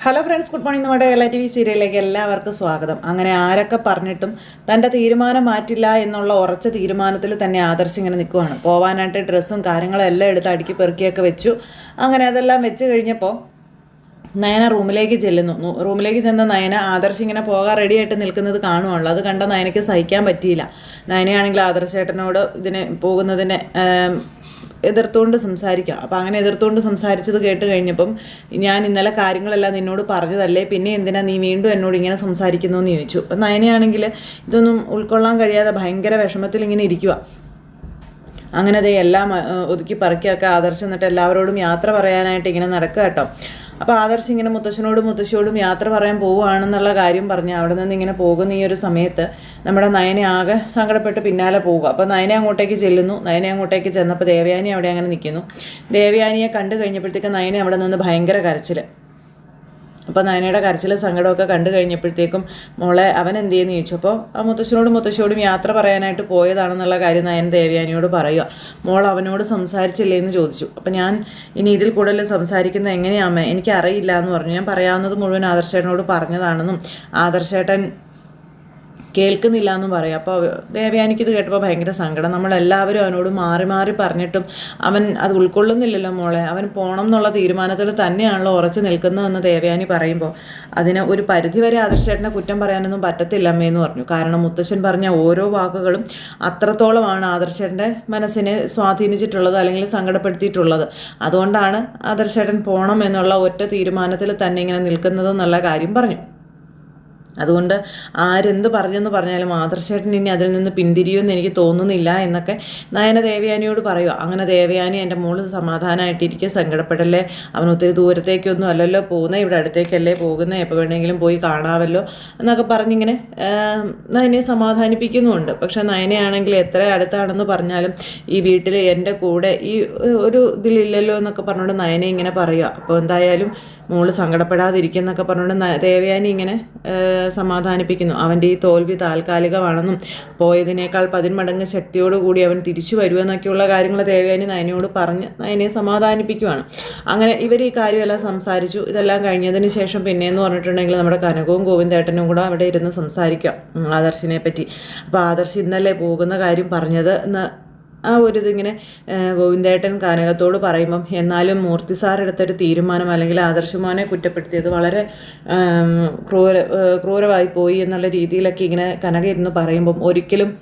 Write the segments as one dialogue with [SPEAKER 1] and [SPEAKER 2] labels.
[SPEAKER 1] Hello friends good morning നമ്മുടെ L T V സീരിയലിലേക്ക് എല്ലാവർക്കും സ്വാഗതം. അങ്ങനെ ആരൊക്കെ പറഞ്ഞിട്ടും തന്റെ തീരുമാനം മാറ്റില്ല എന്നുള്ള ഉറച്ച തീരുമാനത്തിൽ തന്നെ ആദർശ് ഇങ്ങനെ നിൽക്കുവാണ്. പോവാനായിട്ട് ഡ്രസ്സും കാര്യങ്ങളും എല്ലാം എടുത്ത് അടുക്കി പെറുക്കിയൊക്കെ വെച്ചു. അങ്ങനെ അതെല്ലാം വെച്ച് കഴിഞ്ഞപ്പോൾ നയന റൂമിലേക്ക് ചെല്ലുന്നു. റൂമിലേക്ക് ചെന്ന നയന ആദർശ് ഇങ്ങനെ പോകാൻ റെഡിയായിട്ട് നിൽക്കുന്നത് കാണുവാണല്ലോ. അത് കണ്ട നയനയ്ക്ക് സഹിക്കാൻ പറ്റിയില്ല. നയനയാണെങ്കിൽ ആദർശേട്ടനോട് ഇതിന് പോകുന്നതിനെ എതിർത്തുകൊണ്ട് സംസാരിക്കാം. അപ്പോൾ അങ്ങനെ എതിർത്തുകൊണ്ട് സംസാരിച്ചത് കേട്ട് കഴിഞ്ഞപ്പം ഞാൻ ഇന്നലെ കാര്യങ്ങളെല്ലാം നിന്നോട് പറഞ്ഞതല്ലേ പിന്നെ എന്തിനാ നീ വീണ്ടും എന്നോട് ഇങ്ങനെ സംസാരിക്കുന്നു എന്ന് ചോദിച്ചു. അപ്പം നയനയാണെങ്കിൽ ഇതൊന്നും ഉൾക്കൊള്ളാൻ കഴിയാതെ ഭയങ്കര വിഷമത്തിൽ ഇങ്ങനെ ഇരിക്കുക അങ്ങനെ ദേ എല്ലാം ഒതുക്കി പറക്കിയൊക്കെ ആദർശം എന്നിട്ട് എല്ലാവരോടും യാത്ര പറയാനായിട്ട് ഇങ്ങനെ നടക്കുക കേട്ടോ. അപ്പോൾ ആദർശ് ഇങ്ങനെ മുത്തശ്ശനോടും മുത്തശ്ശിയോടും യാത്ര പറയാൻ പോവുകയാണെന്നുള്ള കാര്യം പറഞ്ഞ് അവിടെ നിന്ന് ഇങ്ങനെ പോകുന്ന ഈ ഒരു സമയത്ത് നമ്മുടെ നയനെ ആകെ സങ്കടപ്പെട്ട് പിന്നാലെ പോവുക. അപ്പോൾ നയനെ അങ്ങോട്ടേക്ക് ചെല്ലുന്നു. നയനെ അങ്ങോട്ടേക്ക് ചെന്നപ്പോൾ ദേവയാനി അവിടെ അങ്ങനെ നിൽക്കുന്നു. ദേവയാനിയെ കണ്ടു കഴിഞ്ഞപ്പോഴത്തേക്ക് നയനെ അവിടെ നിന്ന് ഭയങ്കര കരച്ചിൽ അപ്പോൾ നയനയുടെ കരച്ചിൽ സങ്കടമൊക്കെ കണ്ടു കഴിഞ്ഞപ്പോഴത്തേക്കും മോളെ അവൻ എന്ത് ചെയ്യുന്നു ചോദിച്ചു. അപ്പോൾ ആ മുത്തശ്ശനോടും മുത്തശ്ശിയോടും യാത്ര പറയാനായിട്ട് പോയതാണെന്നുള്ള കാര്യം നയൻ ദേവയാനിയോട് പറയുക മോൾ അവനോട് സംസാരിച്ചില്ലേ എന്ന് ചോദിച്ചു. അപ്പോൾ ഞാൻ ഇനി ഇതിൽ കൂടുതൽ സംസാരിക്കുന്നത് എങ്ങനെയാമേ എനിക്കറിയില്ല എന്ന് പറഞ്ഞു. ഞാൻ പറയാവുന്നത് മുഴുവൻ ആദർശേട്ടനോട് പറഞ്ഞതാണെന്നും ആദർശേട്ടൻ കേൾക്കുന്നില്ല എന്നും പറയാം. അപ്പോൾ ദേവയാനിക്ക് ഇത് കേട്ടപ്പോൾ ഭയങ്കര സങ്കടം. നമ്മളെല്ലാവരും അവനോട് മാറി മാറി പറഞ്ഞിട്ടും അവൻ അത് ഉൾക്കൊള്ളുന്നില്ലല്ലോ മോളെ. അവൻ പോകണം എന്നുള്ള തീരുമാനത്തിൽ തന്നെയാണല്ലോ ഉറച്ചു നിൽക്കുന്നതെന്ന് ദേവയാനി പറയുമ്പോൾ അതിന് ഒരു പരിധിവരെ ആദർശേട്ടനെ കുറ്റം പറയാനൊന്നും പറ്റത്തില്ല അമ്മയെന്ന് പറഞ്ഞു. കാരണം മുത്തശ്ശൻ പറഞ്ഞ ഓരോ വാക്കുകളും അത്രത്തോളമാണ് ആദർശേട്ടന്റെ മനസ്സിനെ സ്വാധീനിച്ചിട്ടുള്ളത് അല്ലെങ്കിൽ സങ്കടപ്പെടുത്തിയിട്ടുള്ളത്. അതുകൊണ്ടാണ് ആദർശേട്ടൻ പോകണം എന്നുള്ള ഒറ്റ തീരുമാനത്തിൽ തന്നെ ഇങ്ങനെ നിൽക്കുന്നത് എന്നുള്ള കാര്യം പറഞ്ഞു. അതുകൊണ്ട് ആരെന്ത് പറഞ്ഞെന്ന് പറഞ്ഞാലും ആദർശേട്ടൻ ഇനി അതിൽ നിന്ന് പിന്തിരിയുമെന്ന് എനിക്ക് തോന്നുന്നില്ല എന്നൊക്കെ നയന ദേവയാനിയോട് പറയുക അങ്ങനെ ദേവയാനി എന്റെ മോൾ സമാധാനമായിട്ടിരിക്കുക സങ്കടപ്പെടല്ലേ? അവൻ ഒത്തിരി ദൂരത്തേക്കൊന്നും അല്ലല്ലോ പോകുന്നത് ഇവിടെ അടുത്തേക്കല്ലേ പോകുന്നത് എപ്പോൾ വേണമെങ്കിലും പോയി കാണാമല്ലോ എന്നൊക്കെ പറഞ്ഞിങ്ങനെ നയനെ സമാധാനിപ്പിക്കുന്നുമുണ്ട്. പക്ഷേ നയനയാണെങ്കിൽ എത്ര അടുത്താണെന്ന് പറഞ്ഞാലും ഈ വീട്ടിൽ എന്റെ കൂടെ ഈ ഒരു ഇതിലില്ലല്ലോ എന്നൊക്കെ പറഞ്ഞുകൊണ്ട് നയനെ ഇങ്ങനെ പറയുക. അപ്പോൾ എന്തായാലും മോൾ സങ്കടപ്പെടാതിരിക്കുന്നൊക്കെ പറഞ്ഞുകൊണ്ട് ദേവയാനി ഇങ്ങനെ സമാധാനിപ്പിക്കുന്നു. അവന്റെ ഈ തോൽവി താൽക്കാലികമാണെന്നും പോയതിനേക്കാൾ പതിന്മടങ്ങ് ശക്തിയോടുകൂടി അവൻ തിരിച്ചു വരുമെന്നൊക്കെയുള്ള കാര്യങ്ങൾ ദേവയാനി നയനയോട് പറഞ്ഞ് നയനെ സമാധാനിപ്പിക്കുവാണ്. അങ്ങനെ ഇവർ ഈ കാര്യമെല്ലാം സംസാരിച്ചു. ഇതെല്ലാം കഴിഞ്ഞതിന് ശേഷം പിന്നെയെന്ന് പറഞ്ഞിട്ടുണ്ടെങ്കിൽ നമ്മുടെ കനകവും ഗോവിന്ദേട്ടനും കൂടെ അവിടെ ഇരുന്ന് സംസാരിക്കാം ആദർശിനെ പറ്റി അപ്പോൾ ആദർശ് ഇന്നലെ പോകുന്ന കാര്യം പറഞ്ഞത് ആ ഒരു ഇതിങ്ങനെ ഗോവിന്ദേട്ടൻ കാനകത്തോട് പറയുമ്പം എന്നാലും മൂർത്തി സാർ എടുത്തൊരു തീരുമാനം അല്ലെങ്കിൽ ആദർശമോനെ കുറ്റപ്പെടുത്തിയത് വളരെ ക്രൂര ക്രൂരമായി പോയി എന്നുള്ള രീതിയിലൊക്കെ ഇങ്ങനെ കനക ഇരുന്ന് പറയുമ്പം ഒരിക്കലും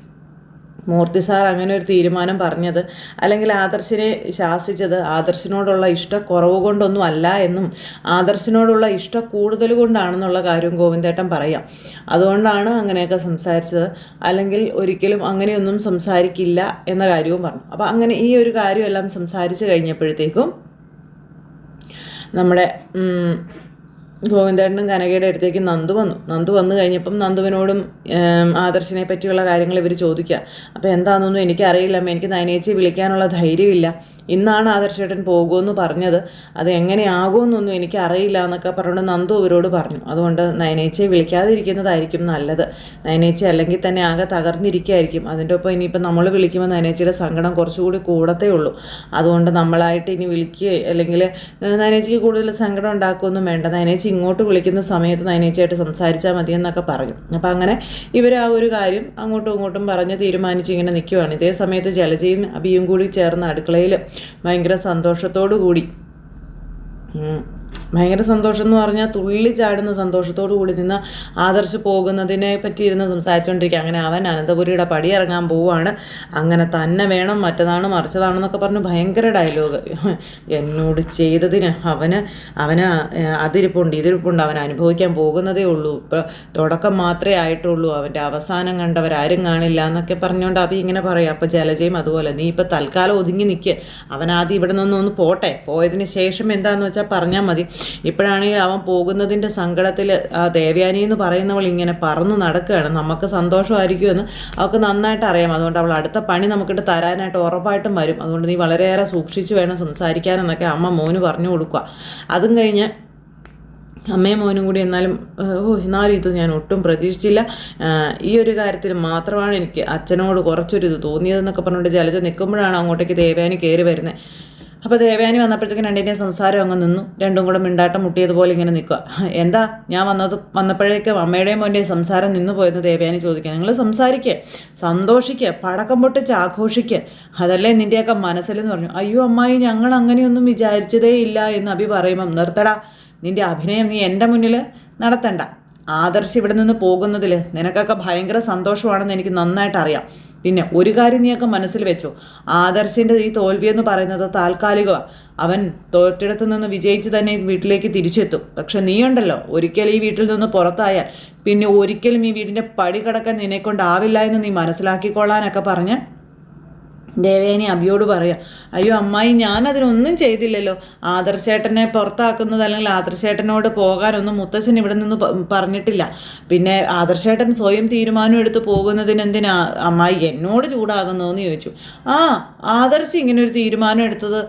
[SPEAKER 1] മൂർത്തി സാർ അങ്ങനെ ഒരു തീരുമാനം പറഞ്ഞത്. അല്ലെങ്കിൽ ആദർശിനെ ശാസിച്ചത് ആദർശിനോടുള്ള ഇഷ്ടക്കുറവ് കൊണ്ടൊന്നും അല്ല എന്നും ആദർശിനോടുള്ള ഇഷ്ട കൂടുതൽ കൊണ്ടാണെന്നുള്ള കാര്യം ഗോവിന്ദേട്ടൻ പറയാം. അതുകൊണ്ടാണ് അങ്ങനെയൊക്കെ സംസാരിച്ചത്. അല്ലെങ്കിൽ ഒരിക്കലും അങ്ങനെയൊന്നും സംസാരിക്കില്ല എന്ന കാര്യവും പറഞ്ഞു. അപ്പോൾ അങ്ങനെ ഈ ഒരു കാര്യമെല്ലാം സംസാരിച്ച് കഴിഞ്ഞപ്പോഴത്തേക്കും നമ്മുടെ ഗോവിന്ദേട്ടനും കനകയുടെ അടുത്തേക്ക് നന്ദു വന്നു. നന്ദു വന്നു കഴിഞ്ഞപ്പം നന്ദുവിനോടും ആദർശനെ പറ്റിയുള്ള കാര്യങ്ങൾ ഇവർ ചോദിക്കുക അപ്പോൾ എന്താണെന്നൊന്നും എനിക്കറിയില്ല എനിക്ക് നയനേച്ചി വിളിക്കാനുള്ള ധൈര്യമില്ല. ഇന്നാണ് ആദർശേട്ടൻ പോകുമെന്ന് പറഞ്ഞത്. അത് എങ്ങനെയാകുമെന്നൊന്നും എനിക്ക് അറിയില്ല എന്നൊക്കെ പറഞ്ഞുകൊണ്ട് നന്ദു അവരോട് പറഞ്ഞു. അതുകൊണ്ട് നയനേച്ചയെ വിളിക്കാതിരിക്കുന്നതായിരിക്കും നല്ലത്. നയനേച്ചി അല്ലെങ്കിൽ തന്നെ ആകെ തകർന്നിരിക്കുകയായിരിക്കും. അതിന്റെ ഒപ്പം ഇനിയിപ്പോൾ നമ്മൾ വിളിക്കുമ്പോൾ നയനേച്ചിയുടെ സങ്കടം കുറച്ചുകൂടി കൂടത്തേ ഉള്ളൂ. അതുകൊണ്ട് നമ്മളായിട്ട് ഇനി വിളിക്കുക അല്ലെങ്കിൽ നയനേച്ചിക്ക് കൂടുതൽ സങ്കടം ഉണ്ടാക്കുകയൊന്നും വേണ്ട. നയനേച്ചി ഇങ്ങോട്ട് വിളിക്കുന്ന സമയത്ത് നയനേച്ചിയായിട്ട് സംസാരിച്ചാൽ മതി എന്നൊക്കെ പറഞ്ഞു അപ്പോൾ അങ്ങനെ ഇവർ ആ ഒരു കാര്യം അങ്ങോട്ടും ഇങ്ങോട്ടും പറഞ്ഞ് തീരുമാനിച്ച് ഇങ്ങനെ ഇതേ സമയത്ത് ജലജയും അബിയും കൂടി ചേർന്ന് അടുക്കളയിൽ ഭയങ്കര സന്തോഷത്തോടു കൂടി. ഭയങ്കര സന്തോഷം എന്ന് പറഞ്ഞാൽ തുള്ളി ചാടുന്ന സന്തോഷത്തോടു കൂടി നിന്ന് ആദർശ് പോകുന്നതിനെ പറ്റിയിരുന്ന് സംസാരിച്ചുകൊണ്ടിരിക്കുക അങ്ങനെ അവൻ അനന്തപുരിയുടെ പടി ഇറങ്ങാൻ പോവാണ്. അങ്ങനെ തന്നെ വേണം മറ്റതാണ് മറിച്ചതാണെന്നൊക്കെ പറഞ്ഞ് ഭയങ്കര ഡയലോഗ് എന്നോട് ചെയ്തതിന് അവന് അവന് അതിരിപ്പുണ്ട് ഇതിരിപ്പുണ്ട് അവൻ അനുഭവിക്കാൻ പോകുന്നതേ ഉള്ളൂ. ഇപ്പോൾ തുടക്കം മാത്രമേ ആയിട്ടുള്ളൂ. അവന്റെ അവസാനം കണ്ടവരാരും കാണില്ല എന്നൊക്കെ പറഞ്ഞുകൊണ്ട് അപ്പം ഇങ്ങനെ പറയും. അപ്പോൾ ജലജയും അതുപോലെ നീ ഇപ്പോൾ തൽക്കാലം ഒതുങ്ങി നിൽക്കുക അവനാദ്യം ഇവിടെ നിന്നൊന്ന് പോട്ടെ. പോയതിന് ശേഷം എന്താണെന്ന് വെച്ചാൽ പറഞ്ഞാൽ ഇപ്പോഴാണെങ്കിൽ അവൻ പോകുന്നതിന്റെ സങ്കടത്തിൽ ആ ദേവയാനി എന്ന് പറയുന്നവൾ ഇങ്ങനെ പറന്ന് നടക്കുകയാണ്. നമുക്ക് സന്തോഷമായിരിക്കുമെന്ന് അവൾക്ക് നന്നായിട്ട് അറിയാം. അതുകൊണ്ട് അവൾ അടുത്ത പണി നമുക്കിട്ട് തരാനായിട്ട് ഉറപ്പായിട്ടും വരും. അതുകൊണ്ട് നീ വളരെയേറെ സൂക്ഷിച്ച് വേണം സംസാരിക്കാനെന്നൊക്കെ അമ്മ മോന് പറഞ്ഞു കൊടുക്കുക. അതും കഴിഞ്ഞ് അമ്മയും മോനും കൂടി എന്നാലും ഓ എന്നാലും ഇത് ഞാൻ ഒട്ടും പ്രതീക്ഷിച്ചില്ല. ഈ ഒരു കാര്യത്തിൽ മാത്രമാണ് എനിക്ക് അച്ഛനോട് കുറച്ചൊരു ഇത് തോന്നിയതെന്നൊക്കെ പറഞ്ഞുകൊണ്ട് ജലജ നിൽക്കുമ്പോഴാണ് അങ്ങോട്ടേക്ക് ദേവയാനി കയറി വരുന്നത്. അപ്പോൾ ദേവയാനി വന്നപ്പോഴത്തേക്കും രണ്ടിന്റെയും സംസാരം അങ്ങ് നിന്നു. രണ്ടും കൂടെ മിണ്ടാട്ടം മുട്ടിയതുപോലെ ഇങ്ങനെ നിൽക്കുക എന്താ? ഞാൻ വന്നത് വന്നപ്പോഴേക്കും അമ്മയുടെയും മോന്റെയും സംസാരം നിന്നു പോയെന്ന് ദേവയാനി ചോദിക്കുക. നിങ്ങൾ സംസാരിക്കുക സന്തോഷിക്കുക പടക്കം പൊട്ടിച്ച് ആഘോഷിക്കുക അതല്ലേ നിന്റെയൊക്കെ മനസ്സിലെന്ന് പറഞ്ഞു. അയ്യോ അമ്മായി ഞങ്ങൾ അങ്ങനെയൊന്നും വിചാരിച്ചതേ ഇല്ല എന്ന് അഭി പറയുമ്പം നിർത്തടാ നിന്റെ അഭിനയം നീ എന്റെ മുന്നിൽ നടത്തണ്ട. ആദർശ് ഇവിടെ നിന്ന് പോകുന്നതിൽ നിനക്കൊക്കെ ഭയങ്കര സന്തോഷമാണെന്ന് എനിക്ക് നന്നായിട്ട് അറിയാം പിന്നെ ഒരു കാര്യം നീയൊക്കെ മനസ്സിൽ വെച്ചോ. ആദർശിന്റെ ഈ തോൽവി എന്ന് പറയുന്നത് താൽക്കാലികമാണ് അവൻ തോറ്റിടത്തു നിന്ന് വിജയിച്ച് തന്നെ വീട്ടിലേക്ക് തിരിച്ചെത്തും. പക്ഷെ നീയുണ്ടല്ലോ. ഒരിക്കൽ ഈ വീട്ടിൽ നിന്ന് പുറത്തായാൽ പിന്നെ ഒരിക്കലും ഈ വീടിന്റെ പടി കടക്കാൻ നിന്നെക്കൊണ്ടാവില്ല എന്ന് നീ മനസ്സിലാക്കിക്കൊള്ളാനൊക്കെ പറഞ്ഞ് ദേവേനി അബിയോട് പറയാം അയ്യോ അമ്മായി ഞാനതിനൊന്നും ചെയ്തില്ലല്ലോ. ആദർശേട്ടനെ പുറത്താക്കുന്നത് അല്ലെങ്കിൽ ആദർശേട്ടനോട് പോകാനൊന്നും മുത്തശ്ശൻ ഇവിടെ നിന്ന് പറഞ്ഞിട്ടില്ല. പിന്നെ ആദർശേട്ടൻ സ്വയം തീരുമാനം എടുത്ത് പോകുന്നതിന് എന്തിനാ? അമ്മായി എന്നോട് ചൂടാകുന്നതെന്ന് ചോദിച്ചു. ആ ആദർശ് ഇങ്ങനെ ഒരു തീരുമാനം എടുത്തത്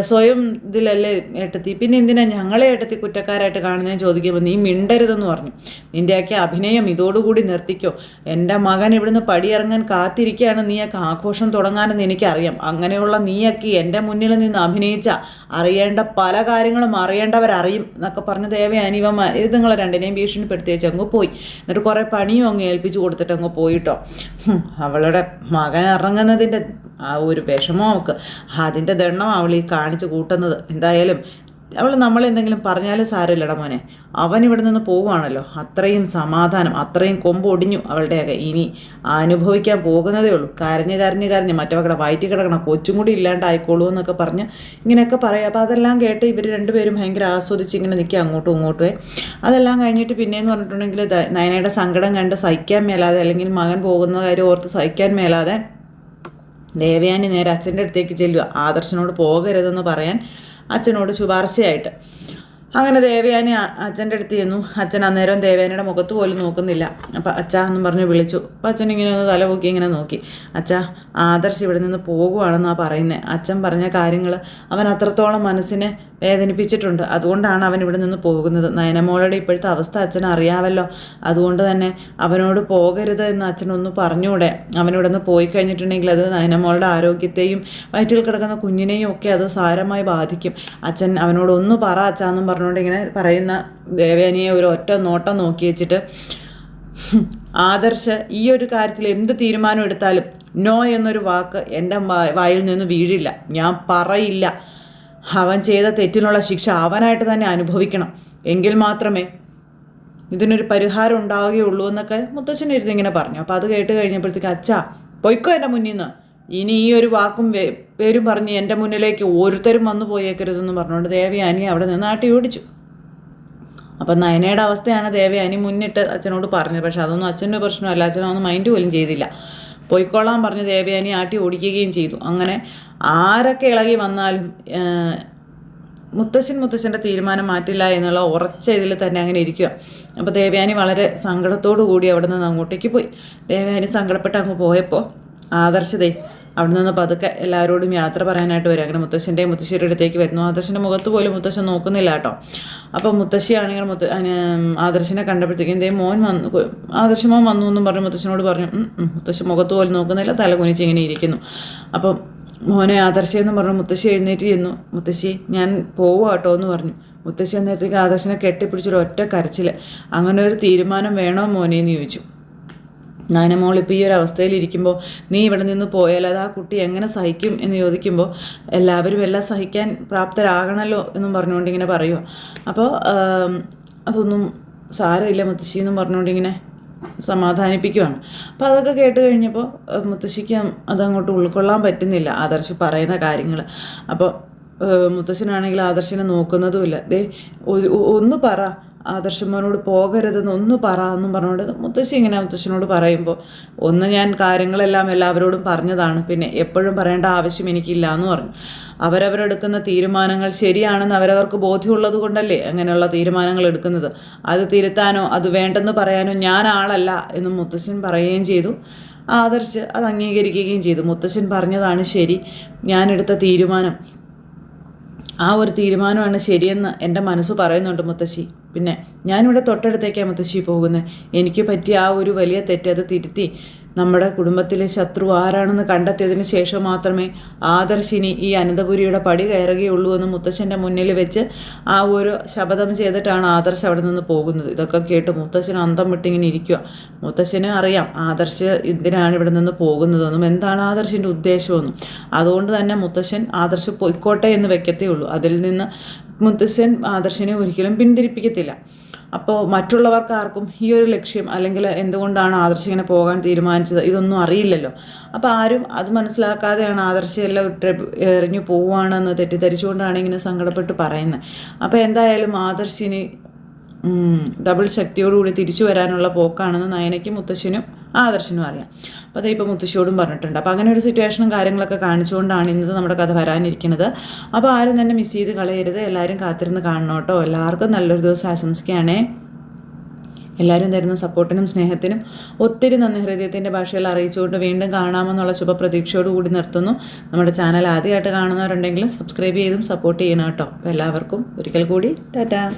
[SPEAKER 1] സ്വയം ഇതിലല്ലേ ഏട്ടത്തി? പിന്നെ എന്തിനാ ഞങ്ങളെ ഏട്ടത്തി കുറ്റക്കാരായിട്ട് കാണുന്നതെന്ന് ചോദിക്കുമ്പോൾ നീ മിണ്ടരുതെന്ന് പറഞ്ഞു. നിന്റെയൊക്കെ അഭിനയം ഇതോടുകൂടി നിർത്തിക്കോ. എന്റെ മകൻ ഇവിടുന്ന് പടിയിറങ്ങാൻ കാത്തിരിക്കുകയാണ്. നീ നീയൊക്കെ ആഘോഷം തുടങ്ങാനെന്ന് എനിക്കറിയാം. അങ്ങനെയുള്ള നീയൊക്കെ എന്റെ മുന്നിൽ നിന്ന് അഭിനയിച്ച അറിയേണ്ട പല കാര്യങ്ങളും അറിയേണ്ടവരറിയും എന്നൊക്കെ പറഞ്ഞ് ദേവയാനി ഇവ മ- ഇത് നിങ്ങളെ രണ്ടിനെയും ഭീഷണിപ്പെടുത്തിയേച്ച് അങ്ങ് പോയി. എന്നിട്ട് കുറേ പണിയും അങ്ങ് ഏൽപ്പിച്ചു കൊടുത്തിട്ട് അങ്ങ് പോയിട്ടോ. അവളുടെ മകൻ ഇറങ്ങുന്നതിന്റെ ആ ഒരു വിഷമം അവൾക്ക്. അതിന്റെ ദണ്ണം അവൾ ഈ കാണിച്ച് കൂട്ടുന്നത്. എന്തായാലും അവൾ നമ്മളെന്തെങ്കിലും പറഞ്ഞാലും സാരമില്ലട മോനെ. അവൻ ഇവിടെ നിന്ന് പോവുകയാണല്ലോ. അത്രയും സമാധാനം അത്രയും കൊമ്പ് ഒടിഞ്ഞു അവളുടെയൊക്കെ ഇനി അനുഭവിക്കാൻ പോകുന്നതേ ഉള്ളൂ. കരഞ്ഞ് കരഞ്ഞ് കരഞ്ഞ് മറ്റവക്കടെ വയറ്റി കിടക്കണം കൊച്ചും കൂടി ഇല്ലാണ്ടായിക്കോളൂ എന്നൊക്കെ പറഞ്ഞ് ഇങ്ങനെയൊക്കെ പറയാം. അപ്പോൾ അതെല്ലാം കേട്ട് ഇവർ രണ്ടുപേരും ഭയങ്കര ആസ്വദിച്ച് ഇങ്ങനെ നിൽക്കുക അങ്ങോട്ടും ഇങ്ങോട്ടും. അതെല്ലാം കഴിഞ്ഞിട്ട് പിന്നെയെന്ന് പറഞ്ഞിട്ടുണ്ടെങ്കിൽ നയനയുടെ സങ്കടം കണ്ട് സഹിക്കാൻ മേലാതെ അല്ലെങ്കിൽ മകൻ പോകുന്ന കാര്യം ഓർത്ത് സഹിക്കാൻ മേലാതെ ദേവയാനി നേരെ അച്ഛന്റെ അടുത്തേക്ക് ചെല്ലുക ആദർശനോട് പോകരുതെന്ന് പറയാൻ അച്ഛനോട് ശുപാർശയായിട്ട്. അങ്ങനെ ദേവയാനി അച്ഛന്റെ അടുത്ത് ചെന്നു. അച്ഛൻ അന്നേരം ദേവയാനിയുടെ മുഖത്ത് പോലും നോക്കുന്നില്ല. അപ്പം അച്ഛാ എന്നും പറഞ്ഞ് വിളിച്ചു. അപ്പം അച്ഛൻ ഇങ്ങനെ ഒന്ന് തല പൊക്കി ഇങ്ങനെ നോക്കി. അച്ഛാ ആദർശ് ഇവിടെ നിന്ന് പോകുവാണെന്നാണ് പറയുന്നത് അച്ഛൻ പറഞ്ഞ കാര്യങ്ങൾ അവൻ അത്രത്തോളം മനസ്സിനെ വേദനിപ്പിച്ചിട്ടുണ്ട്. അതുകൊണ്ടാണ് അവൻ ഇവിടെ നിന്ന് പോകുന്നത്. നയനമോളുടെ ഇപ്പോഴത്തെ അവസ്ഥ അച്ഛൻ അറിയാമല്ലോ. അതുകൊണ്ട് തന്നെ അവനോട് പോകരുത് എന്ന് അച്ഛനൊന്ന് പറഞ്ഞുകൂടെ അവനിവിടെ നിന്ന് പോയി കഴിഞ്ഞിട്ടുണ്ടെങ്കിൽ അത് നയനമോളുടെ ആരോഗ്യത്തെയും വയറ്റിൽ കിടക്കുന്ന കുഞ്ഞിനെയും ഒക്കെ അത് സാരമായി ബാധിക്കും. അച്ഛൻ അവനോട് ഒന്ന് പറ അച്ഛാന്നും പറഞ്ഞുകൊണ്ട് ഇങ്ങനെ പറയുന്ന ദേവേനിയെ ഒരു ഒറ്റ നോട്ടം നോക്കി വെച്ചിട്ട് ആദർശ് ഈ ഒരു കാര്യത്തിൽ എന്ത് തീരുമാനം എടുത്താലും നോ എന്നൊരു വാക്ക് എന്റെ വായിൽ നിന്ന് വീഴില്ല. ഞാൻ പറയില്ല. അവൻ ചെയ്ത തെറ്റിനുള്ള ശിക്ഷ അവനായിട്ട് തന്നെ അനുഭവിക്കണം. എങ്കിൽ മാത്രമേ ഇതിനൊരു പരിഹാരം ഉണ്ടാവുകയുള്ളൂ എന്നൊക്കെ മുത്തശ്ശൻ ഇരുന്ന് ഇങ്ങനെ പറഞ്ഞു. അപ്പോൾ അത് കേട്ട് കഴിഞ്ഞപ്പോഴത്തേക്ക് അച്ഛാ പൊയ്ക്കോ എന്റെ മുന്നിൽ നിന്ന് ഇനി ഈ ഒരു വാക്കും പേരും പറഞ്ഞ് എന്റെ മുന്നിലേക്ക് ഓരോരുത്തരും വന്നു പോയേക്കരുതെന്ന് പറഞ്ഞുകൊണ്ട് ദേവയാനി അവിടെ നിന്ന് ആട്ടി ഓടിച്ചു. അപ്പം നയനയുടെ അവസ്ഥയാണ് ദേവയാനി മുന്നിട്ട് അച്ഛനോട് പറഞ്ഞത്. പക്ഷെ അതൊന്നും അച്ഛന്റെ പ്രശ്നമല്ല. അച്ഛനൊന്നും മൈൻഡ് പോലും ചെയ്തില്ല. പോയിക്കോളാൻ പറഞ്ഞ് ദേവയാനി ആട്ടി ഓടിക്കുകയും ചെയ്തു. അങ്ങനെ ആരൊക്കെ ഇളകി വന്നാലും മുത്തശ്ശൻ മുത്തശ്ശന്റെ തീരുമാനം മാറ്റില്ല എന്നുള്ള ഉറച്ച ഇതിൽ തന്നെ അങ്ങനെ ഇരിക്കുക അപ്പോൾ ദേവയാനി വളരെ സങ്കടത്തോടു കൂടി അവിടെ നിന്ന് അങ്ങോട്ടേക്ക് പോയി. ദേവയാനി സങ്കടപ്പെട്ട് അങ്ങ് പോയപ്പോൾ ആദർശതേ അവിടെ നിന്ന് പതുക്കെ എല്ലാവരോടും യാത്ര പറയാനായിട്ട് വരും. അങ്ങനെ മുത്തശ്ശന്റെയും മുത്തശ്ശിയുടെ അടുത്തേക്ക് വരുന്നു. ആദർശന്റെ മുഖത്ത് പോലും മുത്തശ്ശൻ നോക്കുന്നില്ല കേട്ടോ. അപ്പോൾ മുത്തശ്ശിയാണെങ്കിൽ മുത്ത ആദർശനെ കണ്ടപ്പോഴത്തേക്കും ദേ മോൻ വന്നു. ആദർശ മോൻ വന്നു എന്നും പറഞ്ഞു മുത്തശ്ശനോട് പറഞ്ഞു "ഉം, ഉം." മുഖത്ത് പോലും നോക്കുന്നില്ല തല കുനിച്ച് ഇങ്ങനെ ഇരിക്കുന്നു. അപ്പം മോനെ ആദർശി എന്ന് പറഞ്ഞു മുത്തശ്ശി എഴുന്നേറ്റ് ചെന്നു. മുത്തശ്ശി ഞാൻ പോവുക കേട്ടോ എന്ന് പറഞ്ഞു. മുത്തശ്ശി അന്നേരത്തേക്ക് ആദർശനെ കെട്ടിപ്പിടിച്ചൊരു ഒറ്റ കരച്ചിൽ അങ്ങനെ ഒരു തീരുമാനം വേണോ മോനെ എന്ന് ചോദിച്ചു. നാനമോൾ ഇപ്പോൾ ഈ ഒരു അവസ്ഥയിൽ ഇരിക്കുമ്പോൾ നീ ഇവിടെ നിന്ന് പോയാൽ അത് ആ കുട്ടി എങ്ങനെ സഹിക്കും? എന്ന് ചോദിക്കുമ്പോൾ എല്ലാവരും എല്ലാം സഹിക്കാൻ പ്രാപ്തരാകണമല്ലോ എന്നും പറഞ്ഞുകൊണ്ട് ഇങ്ങനെ പറയുക അപ്പോൾ അതൊന്നും സാരമില്ല മുത്തശ്ശി എന്നും പറഞ്ഞുകൊണ്ട് ഇങ്ങനെ സമാധാനിപ്പിക്കുവാണ്. അപ്പോൾ അതൊക്കെ കേട്ട് കഴിഞ്ഞപ്പോൾ മുത്തശ്ശിക്ക് അതങ്ങോട്ട് ഉൾക്കൊള്ളാൻ പറ്റുന്നില്ല ആദർശ് പറയുന്ന കാര്യങ്ങൾ അപ്പോൾ മുത്തശ്ശനാണെങ്കിൽ ആദർശിനെ നോക്കുന്നതുമില്ല ദേ ഒന്ന് പറ ആദർശമ്മനോട് പോകരുതെന്ന് ഒന്ന് പറ എന്നും പറഞ്ഞുകൊണ്ട് മുത്തശ്ശി ഇങ്ങനെ മുത്തശ്ശനോട് പറയുമ്പോൾ ഒന്ന് ഞാൻ കാര്യങ്ങളെല്ലാം എല്ലാവരോടും പറഞ്ഞതാണ്. പിന്നെ എപ്പോഴും പറയേണ്ട ആവശ്യം എനിക്കില്ല എന്ന് പറഞ്ഞു. അവരവരെടുക്കുന്ന തീരുമാനങ്ങൾ ശരിയാണെന്ന് അവരവർക്ക് ബോധ്യമുള്ളത് കൊണ്ടല്ലേ അങ്ങനെയുള്ള തീരുമാനങ്ങൾ എടുക്കുന്നത്? അത് തിരുത്താനോ അത് വേണ്ടെന്ന് പറയാനോ ഞാൻ ആളല്ല എന്ന് മുത്തശ്ശൻ പറയുകയും ചെയ്തു. ആദർശ് അത് അംഗീകരിക്കുകയും ചെയ്തു. മുത്തശ്ശൻ പറഞ്ഞതാണ് ശരി. ഞാനെടുത്ത തീരുമാനം ആ ഒരു തീരുമാനമാണ് ശരിയെന്ന് എന്റെ മനസ്സ് പറയുന്നുണ്ട് മുത്തശ്ശി. പിന്നെ ഞാനിവിടെ തൊട്ടടുത്തേക്കാണ് മുത്തശ്ശി പോകുന്നത് എനിക്ക് പറ്റിയ ആ ഒരു വലിയ തെറ്റ് അത് തിരുത്തി നമ്മുടെ കുടുംബത്തിലെ ശത്രു ആരാണെന്ന് കണ്ടെത്തിയതിന് ശേഷം മാത്രമേ ആദർശിനി ഈ അനന്തപുരിയുടെ പടി കയറുകയുള്ളൂ എന്ന് മുത്തശ്ശന്റെ മുന്നിൽ വെച്ച് ആ ഒരു ശപഥം ചെയ്തിട്ടാണ് ആദർശ് അവിടെ നിന്ന് പോകുന്നത്. ഇതൊക്കെ കേട്ട് മുത്തശ്ശൻ അന്തം വിട്ടിങ്ങനെ ഇരിക്കുക മുത്തശ്ശന് അറിയാം ആദർശ് എന്തിനാണ് ഇവിടെ നിന്ന് പോകുന്നതെന്നും എന്താണ് ആദർശിന്റെ ഉദ്ദേശമെന്നും. അതുകൊണ്ട് തന്നെ മുത്തശ്ശൻ ആദർശ് പൊയ്ക്കോട്ടെ എന്ന് വെക്കത്തേ ഉള്ളൂ. അതിൽ നിന്ന് മുത്തശ്ശൻ ആദർശിനെ ഒരിക്കലും പിന്തിരിപ്പിക്കത്തില്ല. അപ്പോൾ മറ്റുള്ളവർക്ക് ആർക്കും ഈ ഒരു ലക്ഷ്യം അല്ലെങ്കിൽ എന്തുകൊണ്ടാണ് ആദർശ് ഇങ്ങനെ പോകാൻ തീരുമാനിച്ചത് ഇതൊന്നും അറിയില്ലല്ലോ. അപ്പോൾ ആരും അത് മനസ്സിലാക്കാതെയാണ് ആദർശ് എല്ലാം എറിഞ്ഞു പോവുകയാണെന്ന് തെറ്റിദ്ധരിച്ചുകൊണ്ടാണ് ഇങ്ങനെ സങ്കടപ്പെട്ട് പറയുന്നത്. അപ്പോൾ എന്തായാലും ആദർശിന് ഡബിൾ ശക്തിയോടുകൂടി തിരിച്ചു വരാനുള്ള പോക്കാണെന്ന് നയനയ്ക്കും മുത്തശ്ശനും ആദർശനും അറിയാം. അപ്പോൾ അതേ ഇപ്പോൾ മുത്തശ്ശിയോടും പറഞ്ഞിട്ടുണ്ട്. അപ്പോൾ അങ്ങനെ ഒരു സിറ്റുവേഷനും കാര്യങ്ങളൊക്കെ കാണിച്ചുകൊണ്ടാണ് ഇന്നത്തെ നമ്മുടെ കഥ വരാനിരിക്കുന്നത്. അപ്പോൾ ആരും തന്നെ മിസ് ചെയ്ത് കളയരുത്. എല്ലാവരും കാത്തിരുന്ന് കാണണം കേട്ടോ. എല്ലാവർക്കും നല്ലൊരു ദിവസം ആശംസിക്കുകയാണേ. എല്ലാവരും തരുന്ന സപ്പോർട്ടിനും സ്നേഹത്തിനും ഒത്തിരി നന്ദി. ഹൃദയത്തിന്റെ ഭാഷയിൽ അറിയിച്ചുകൊണ്ട് വീണ്ടും കാണാമെന്നുള്ള ശുഭപ്രതീക്ഷയോട് കൂടി നിർത്തുന്നു. നമ്മുടെ ചാനൽ ആദ്യമായിട്ട് കാണുന്നവരുണ്ടെങ്കിൽ സബ്സ്ക്രൈബ് ചെയ്തും സപ്പോർട്ട് ചെയ്യണം കേട്ടോ. അപ്പോൾ എല്ലാവർക്കും ഒരിക്കൽ കൂടി ടാറ്റാ.